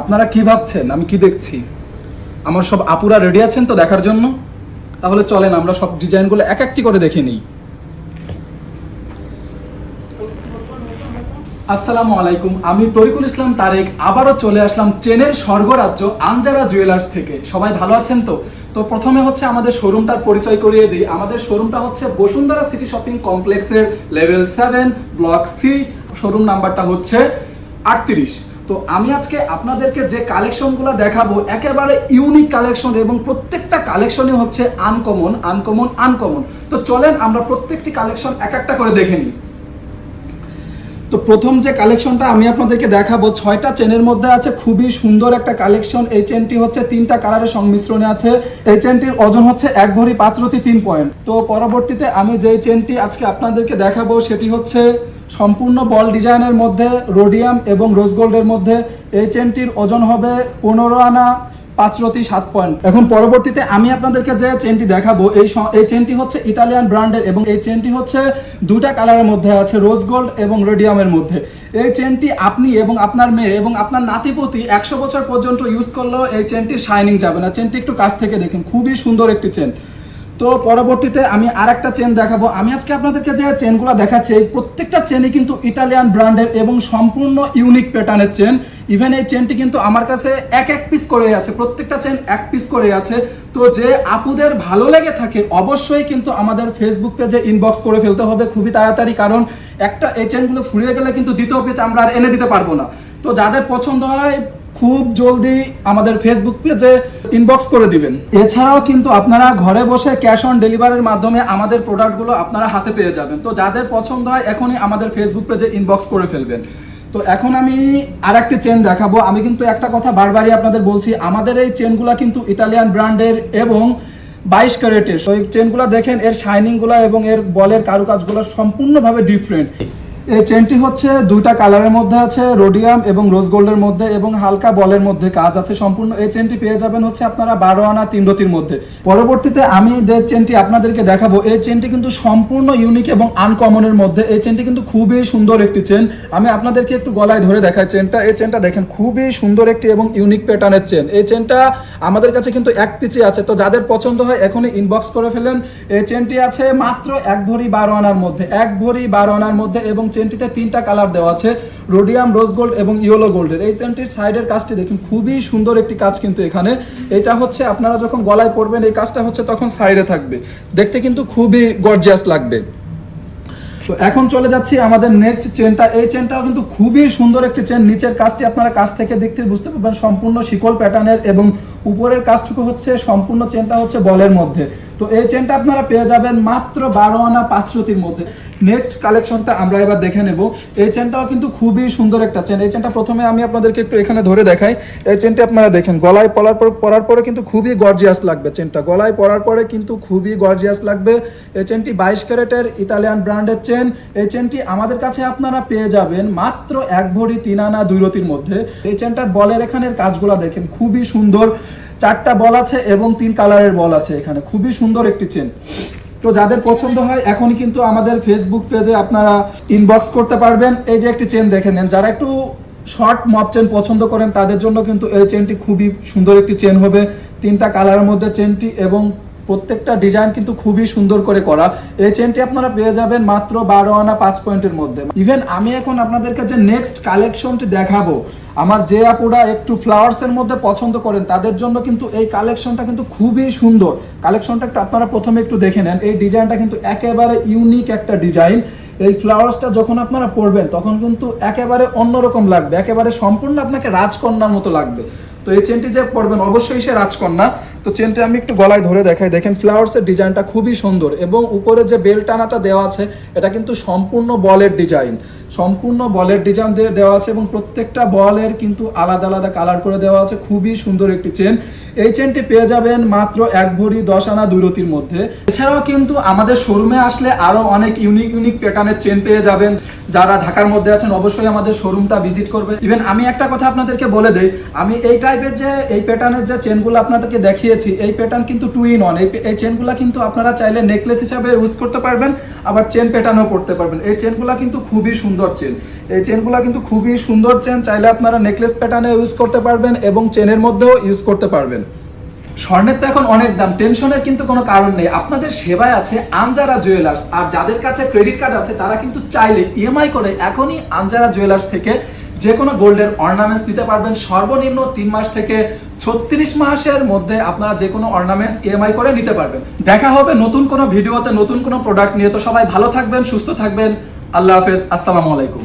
আপনারা কি ভাবছেন? আমি কি দেখছি? আমার সব আপুরা রেডি আছেন তো দেখার জন্য? তাহলে চলেন, আমরা সব ডিজাইনগুলো এক একটি করে দেখে নিই। আসসালামু আলাইকুম, আমি তরিকুল ইসলাম তারেক। আবারও চলে আসলাম চেনের স্বর্গরাজ্য আনজারা জুয়েলার্স থেকে। সবাই ভালো আছেন তো? তো প্রথমে হচ্ছে আমাদের শোরুমটার পরিচয় করিয়ে দিই। আমাদের শোরুমটা হচ্ছে বসুন্ধরা সিটি শপিং কমপ্লেক্সের level seven, block C. Showroom নাম্বারটা হচ্ছে আটত্রিশ। তো আমি আজকে আপনাদেরকে যে কালেকশনগুলো দেখাবো, একেবারে ইউনিক কালেকশন এবং প্রত্যেকটা কালেকশনই হচ্ছে আনকমন আনকমন আনকমন তো চলেন আমরা প্রত্যেকটি কালেকশন এক একটা করে দেখে নিই। তো প্রথম যে কালেকশনটা আমি আপনাদেরকে দেখাবো, ছয়টা চেনের মধ্যে আছে, খুবই সুন্দর একটা কালেকশন এই চেনটি হচ্ছে তিনটা কালারের সংমিশ্রণে আছে। এই চেনটির ওজন হচ্ছে এক ভরি পাঁচ রতি তিন পয়েন্ট তো পরবর্তীতে আমি যে চেনটি আজকে আপনাদেরকে দেখাবো, সেটি হচ্ছে সম্পূর্ণ বল ডিজাইনের মধ্যে রোডিয়াম এবং রোজ গোল্ডের মধ্যে এই চেনটির ওজন হবে পনেরো আনা পাঁচ রতি সাত পয়েন্ট। এখন পরবর্তীতে আমি আপনাদেরকে যে চেনটি দেখাবো, এই এই চেনটি হচ্ছে ইতালিয়ান ব্র্যান্ডের এবং এই চেনটি হচ্ছে দুটা কালারের মধ্যে আছে, রোজ গোল্ড এবং রেডিয়ামের মধ্যে। এই চেনটি আপনি এবং আপনার মেয়ে এবং আপনার নাতিপতি একশো বছর পর্যন্ত ইউজ করলেও এই চেনটির শাইনিং যাবে না। চেনটি একটু কাছ থেকে দেখেন, খুবই সুন্দর একটি চেন। তো পরবর্তীতে আমি আর একটা চেন দেখাবো। আমি আজকে আপনাদেরকে যে চেনগুলো দেখাচ্ছি প্রত্যেকটা চেনই কিন্তু ইটালিয়ান ব্র্যান্ডের এবং সম্পূর্ণ ইউনিক প্যাটার্নের চেন ইভেন এই চেনটি কিন্তু আমার কাছে এক এক পিস করে আছে, প্রত্যেকটা চেন এক পিস করে আছে। তো যে আপুদের ভালো লেগে থাকে, অবশ্যই কিন্তু আমাদের ফেসবুক পেজে ইনবক্স করে ফেলতে হবে খুবই তাড়াতাড়ি, কারণ একটা এই চেনগুলো ফুরিয়ে গেলে কিন্তু দ্বিতীয় পেজ আমরা আর এনে দিতে পারব না। তো যাদের পছন্দ হয় খুব জলদি আমাদের ফেসবুক পেজে ইনবক্স করে দিবেন। এছাড়াও কিন্তু আপনারা ঘরে বসে ক্যাশ অন ডেলিভারির মাধ্যমে আমাদের প্রোডাক্টগুলো আপনারা হাতে পেয়ে যাবেন। তো যাদের পছন্দ হয় এখনই আমাদের ফেসবুক পেজে ইনবক্স করে ফেলবেন। তো এখন আমি আর একটি চেন দেখাবো। আমি কিন্তু একটা কথা বারবারই আপনাদের বলছি, আমাদের এই চেনগুলো কিন্তু ইতালিয়ান ব্র্যান্ডের এবং বাইশ ক্যারেটের। তো এই চেনগুলো দেখেন, এর শাইনিংগুলো এবং এর বলের কারুকাজগুলো সম্পূর্ণভাবে ডিফারেন্ট এই চেনটি হচ্ছে দুইটা কালারের মধ্যে আছে রোডিয়াম এবং রোজ গোল্ডের মধ্যে এবং হালকা বলের মধ্যে কাজ আছে। সম্পূর্ণ এই চেনটি পেয়ে যাবেন হচ্ছে আপনারা বারো আনা তিন রতির মধ্যে। পরবর্তীতে আমি যে চেনটি আপনাদেরকে দেখাবো, এই চেনটি কিন্তু সম্পূর্ণ ইউনিক এবং আনকমনের মধ্যে। এই চেনটি কিন্তু খুবই সুন্দর একটি চেন আমি আপনাদেরকে একটু গলায় ধরে দেখাই চেনটা এই চেনটা দেখেন, খুবই সুন্দর একটি এবং ইউনিক প্যাটার্নের চেন এই চেনটা আমাদের কাছে কিন্তু এক পিচে আছে। তো যাদের পছন্দ হয়, এখনই ইনবক্স করে ফেলেন। এই চেনটি আছে মাত্র এক ভরি বারো আনার মধ্যে। এক ভরি বারো আনার মধ্যে এবং চেনটিতে তিনটা কালার দেওয়া আছে রোডিয়াম রোজ গোল্ড এবং ইয়েলো গোল্ডের এই চেনটির সাইডের কাজটি দেখুন, খুবই সুন্দর একটি কাজ কিন্তু এখানে। এটা হচ্ছে আপনারা যখন গলায় পরবেন, এই কাজটা হচ্ছে তখন সাইডে থাকবে। দেখতে কিন্তু খুবই গর্জিয়াস লাগবে। তো এখন চলে যাচ্ছি আমাদের নেক্সট চেনটা এই চেনটাও কিন্তু খুবই সুন্দর একটি চেন নিচের কাজটি আপনারা কাছ থেকে দেখতে বুঝতে পারবেন সম্পূর্ণ শিকল প্যাটার্নের এবং উপরের কাজটুকু হচ্ছে সম্পূর্ণ চেনটা হচ্ছে বলের মধ্যে। তো এই চেনটা আপনারা পেয়ে যাবেন মাত্র বারো আনা পাঁচ রতির মধ্যে। নেক্সট কালেকশনটা আমরা এবার দেখে নেব। এই চেনটাও কিন্তু খুবই সুন্দর একটা চেন এই চেনটা প্রথমে আমি আপনাদেরকে একটু এখানে ধরে দেখাই। এই চেনটি আপনারা দেখেন, গলায় পরার পর পরার পরে কিন্তু খুবই গর্জিয়াস লাগবে চেনটা গলায় পরার পরে কিন্তু খুবই গর্জিয়াস লাগবে। এই চেনটি বাইশ ক্যারেটের ইতালিয়ান ব্র্যান্ডের চেন এই চেনটি আমাদের কাছে আপনারা পেয়ে যাবেন মাত্র এক ভরি তিন আনা দুই রতির মধ্যে। এই চেনটার বলের এখানের কাজগুলো দেখেন, খুবই সুন্দর। চারটা বল আছে এবং তিন কালারের বল আছে এখানে, খুবই সুন্দর একটি চেন তো যাদের পছন্দ হয়, এখনই কিন্তু আমাদের ফেসবুক পেজে আপনারা ইনবক্স করতে পারবেন। এই যে একটি চেন দেখে নেন, যারা একটু শর্ট মপ চেন পছন্দ করেন, তাদের জন্য কিন্তু এই চেনটি খুবই সুন্দর একটি চেন হবে। তিনটা কালারের মধ্যে চেনটি এবং প্রত্যেকটা ডিজাইন কিন্তু খুবই সুন্দর করে করা। এই চেনটি আপনারা পেয়ে যাবেন মাত্র বারো আনা পাঁচ পয়েন্টের মধ্যে। ইভেন আমি এখন আপনাদেরকে যে নেক্সট কালেকশনটি দেখাবো, আমার যে আপুরা একটু ফ্লাওয়ার্সের মধ্যে পছন্দ করেন, তাদের জন্য কিন্তু এই কালেকশনটা কিন্তু খুবই সুন্দর। কালেকশনটা একটু আপনারা প্রথমে একটু দেখে নেন। এই ডিজাইনটা কিন্তু একেবারে ইউনিক একটা ডিজাইন এই ফ্লাওয়ার্সটা যখন আপনারা পরবেন, তখন কিন্তু একেবারে অন্যরকম লাগবে। একেবারে সম্পূর্ণ আপনাকে রাজকন্যার মতো লাগবে। তো এই চেনটি যে পরবেন, অবশ্যই সে রাজকন্যা। তো চেনটা আমি একটু গলায় ধরে দেখাই। দেখেন ফ্লাওয়ার্সের ডিজাইনটা খুবই সুন্দর এবং উপরে যে বেল টানাটা দেওয়া আছে, এটা কিন্তু সম্পূর্ণ বলের ডিজাইন সম্পূর্ণ বলের ডিজাইন দেওয়া আছে এবং প্রত্যেকটা বলের কিন্তু আলাদা আলাদা কালার করে দেওয়া আছে। খুবই সুন্দর একটি চেন এই চেনটি পেয়ে যাবেন মাত্র এক ভরি দশ আনা দুই রতির মধ্যে। এছাড়াও কিন্তু আমাদের শোরুমে আসলে আরও অনেক ইউনিক ইউনিক প্যাটার্নের চেন পেয়ে যাবেন। যারা ঢাকার মধ্যে আছেন, অবশ্যই আমাদের শোরুমটা ভিজিট করবে ইভেন আমি একটা কথা আপনাদেরকে বলে দেই, আমি এই টাইপের যে, এই প্যাটার্নের যে চেনগুলো আপনাদেরকে দেখিয়েছি এই প্যাটার্ন কিন্তু টু ইন ওয়ান এই চেনগুলো কিন্তু আপনারা চাইলে নেকলেস হিসাবে ইউজ করতে পারবেন, আবার চেন প্যাটার্নও পড়তে পারবেন। এই চেনগুলো কিন্তু খুবই সুন্দর চেন এই চেনগুলো কিন্তু খুবই সুন্দর চেন চাইলে আপনারা নেকলেস প্যাটার্নে ইউজ করতে পারবেন এবং চেনের মধ্যেও ইউজ করতে পারবেন। স্বর্ণের তো এখন অনেক দাম, টেনশনের কিন্তু কোনো কারণ নেই। আপনাদের সেবায় আছে আনজারা জুয়েলার্স আর যাদের কাছে ক্রেডিট কার্ড আছে, তারা কিন্তু চাইলে ইএমআই করে এখনই আনজারা জুয়েলার্স থেকে যে কোনো গোল্ডের অর্নামেন্টস নিতে পারবেন। সর্বনিম্ন তিন মাস থেকে ছত্রিশ মাসের মধ্যে আপনারা যে কোনো অর্নামেন্টস ইএমআই করে নিতে পারবেন। দেখা হবে নতুন কোনো ভিডিওতে, নতুন কোনো প্রোডাক্ট নিয়ে। তো সবাই ভালো থাকবেন, সুস্থ থাকবেন। আল্লাহ হাফেজ। আসসালামু আলাইকুম।